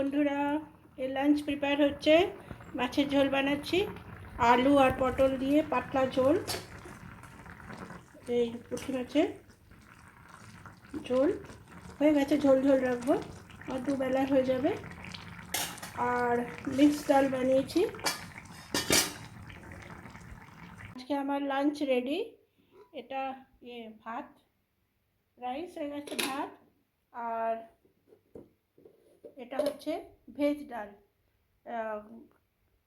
বন্ধুরা এ lunch prepare হচ্ছে। মাছের ঝোল বানাচ্ছি। আলু আর পটল দিয়ে পাতলা ঝোল। এই পুঁটি মাছের ঝোল। হয়ে গেছে, ঝোল ঝোল রাখব। আর দুবেলা হয়ে যাবে। আর মিক্স ডাল বানিয়েছি। আজকে আমার লাঞ্চ রেডি এটা ইয়ে ভাত। রাইস হয়ে গেছে ভাত। আর এটা হচ্ছে ভেজ ডাল।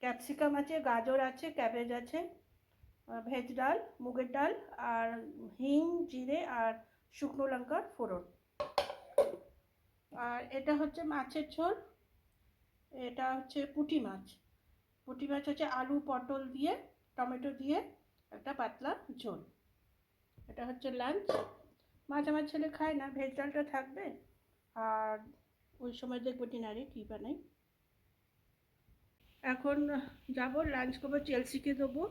ক্যাপসিকাম আছে, গাজর আছে, ক্যাবেজ আছে ভেজ ডাল, মুগের ডাল, আর হিং, জিরে আর শুকনো লঙ্কার ফোড়ন। আর এটা হচ্ছে মাছের ঝোল। এটা হচ্ছে পুঁটি মাছ। পুঁটি মাছ হচ্ছে আলু, পটল দিয়ে, টমেটো দিয়ে একটা পাতলা ঝোল। এটা হচ্ছে লাঞ্চ। মাছ আমার ছেলে খায় না, ভেজ ডালটা থাকবে। আর ওই সময় দেখবো ডিনারে কী বানাই এখন যাব লাঞ্চ করবো চেলসিকে দেবো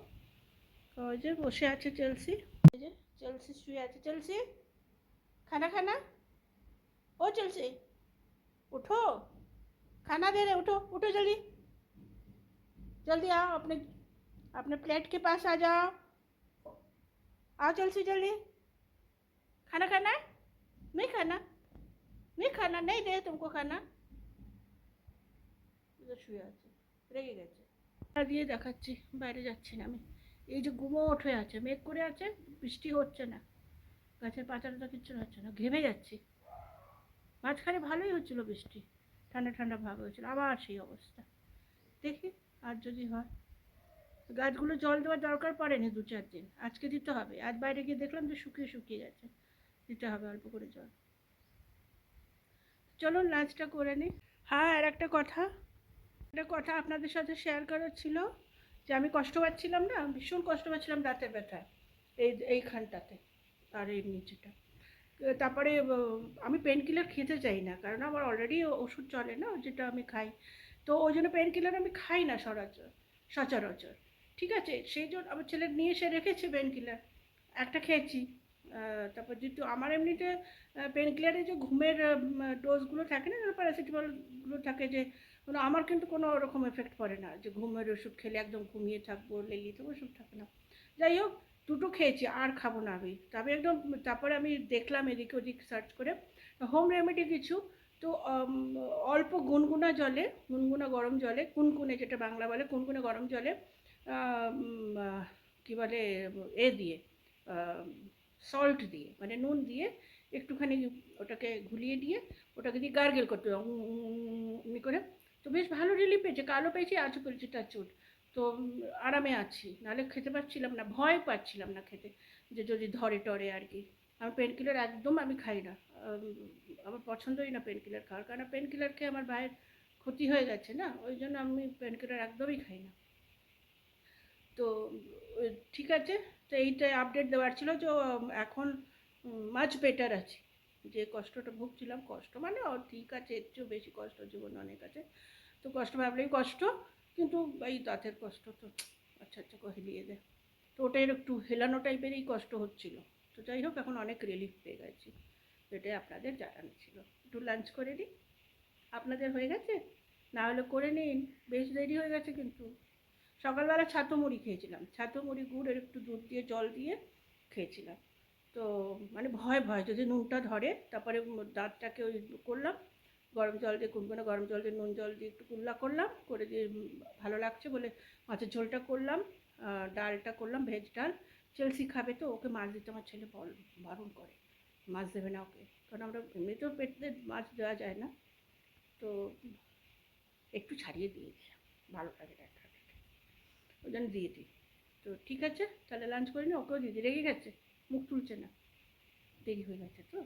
ওই যে বসে আছে চেলসি এই যে চেলসি শুয়ে আছে চেলসি খানা খানা ओ चलसे उठो खाना दे रहे उठो उठो जल्दी जल्दी आओ अपने अपने प्लेट के पास आ जाओ आओ चलसी जल्दी खाना खाना है नहीं खाना नहीं खाना नहीं दे तुमको खाना তো শুয়ে আছে রেগে গেছে আর দিয়ে দেখাচ্ছি বাইরে যাচ্ছি না আমি এই যে গুমোট হয়ে আছে মেঘ করে আছে বৃষ্টি হচ্ছে না গাছের পাতাটা কিচ্ছু হচ্ছে না ঘেমে যাচ্ছি মাঝখানে ভালোই হচ্ছিল বৃষ্টি ঠান্ডা ঠান্ডা ভাব হয়েছিল আবার সেই অবস্থা দেখি আর যদি হয় গাছগুলো জল দেওয়ার দরকার পড়েনি দু চার দিন আজকে দিতে হবে আজ বাইরে গিয়ে দেখলাম যে শুকিয়ে শুকিয়ে গেছে দিতে হবে অল্প করে জল চলুন লাঞ্চটা করে নিই হ্যাঁ আর একটা কথা। একটা কথা আপনাদের সাথে শেয়ার করার ছিল, যে আমি কষ্ট পাচ্ছিলাম না, ভীষণ কষ্ট পাচ্ছিলাম দাঁতের ব্যথায় এই, এইখানটাতে, আর এই নিচেটা। তারপরে আমি পেন কিলার খেতে চাই না, কারণ আমার অলরেডি ওষুধ চলে না, যেটা আমি খাই। তো ওই জন্য পেন কিলার আমি খাই না সরাচর, সচরাচর। ঠিক আছে? সেই জন্য আমার ছেলে নিয়ে এসে রেখেছে পেন কিলার একটা খেয়েছি। তারপর যেহেতু আমার এমনিতে পেন কিলারে যে ঘুমের ডোজগুলো থাকে না প্যারাসিটামলগুলো থাকে যে মানে আমার কিন্তু কোনো রকম এফেক্ট পড়ে না। যে ঘুমের ওষুধ খেলে একদম ঘুমিয়ে থাকব লেলিয়ে থাকব ওষুধ থাকে না। যাই হোক, দুটো খেয়েছি, আর খাব না আমি। তবে একদম, তারপরে আমি দেখলাম এদিকে ওদিক সার্চ করে হোম রেমেডি কিছু। তো অল্প গুনগুনা জলে, গুনগুনা গরম জলে, কুনকুনে যেটা বাংলা বলে কুনকুনে গরম জলে কী বলে, এ দিয়ে সল্ট দিয়ে মানে নুন দিয়ে একটুখানি ওটাকে ঘুলিয়ে দিয়ে ওটাকে দিয়ে গার্গেল করতে এমনি করে। তো বেশ ভালো রিলিফ পেয়েছে, কালো পেয়েছি, আজও পেয়েছি তার চুট তো আরামে আছি, নাহলে খেতে পারছিলাম না, ভয় পাচ্ছিলাম না খেতে, যে যদি ধরে টরে আর কি। আমি পেন কিলার একদম আমি খাই না আমার পছন্দই না পেন কিলার খাওয়ার কারণ পেন কিলার খেয়ে আমার ভাইয়ের ক্ষতি হয়ে গেছে না, ওই জন্য আমি পেন কিলার একদমই খাই না। তো ঠিক আছে? তো এইটাই আপডেট দেওয়ার ছিল যে এখন মাছ বেটার আছে। যে কষ্টটা ভুগছিলাম, কষ্ট মানে ও, ঠিক আছে এর চেয়েও বেশি কষ্ট, জীবনে অনেক আছে। তো কষ্ট ভাবলেই কষ্ট, কিন্তু এই দাঁতের কষ্ট তো আচ্ছা আচ্ছা হেলিয়ে দেয় তো ওটাই একটু হেলানো টাইপেরই কষ্ট হচ্ছিল। তো যাই হোক, এখন অনেক রিলিফ পেয়ে গেছি। এটাই আপনাদের জানানো ছিল। একটু লাঞ্চ করে নিই। আপনাদের হয়ে গেছে? না হলে করে নিন। বেশ দেরি হয়ে গেছে কিন্তু। সকালবেলা ছাতু মুড়ি খেয়েছিলাম। ছাতু মুড়ি গুড় একটু দুধ দিয়ে, জল দিয়ে খেয়েছিলাম। তো মানে ভয় ভয়, যদি নুনটা ধরে, তারপরে দাঁতটাকে ওই করলাম, গরম জল দিয়ে কুনকুনে গরম জল দিয়ে নুন, জল দিয়ে একটু কুল্লা করলাম, করে দিয়ে ভালো লাগছে বলে মাছের ঝোলটা করলাম ডালটা করলাম, ভেজ ডাল। চেলসি খাবে তো, ওকে মাছ দিতে আমার ছেলে বল, বারণ করে, মাছ দেবে না ওকে। কারণ আমরা এমনিতেও পেটতে মাছ দেওয়া যায় না। তো একটু ছাড়িয়ে দিয়ে দিলাম, ভালো লাগে ওই জন্য দিয়ে দিই। তো ঠিক আছে, তাহলে লাঞ্চ করে নিই ওকেও দিয়ে দিই। রেগে গেছে, মুখ তুলছে না। দেরি হয়ে গেছে তো?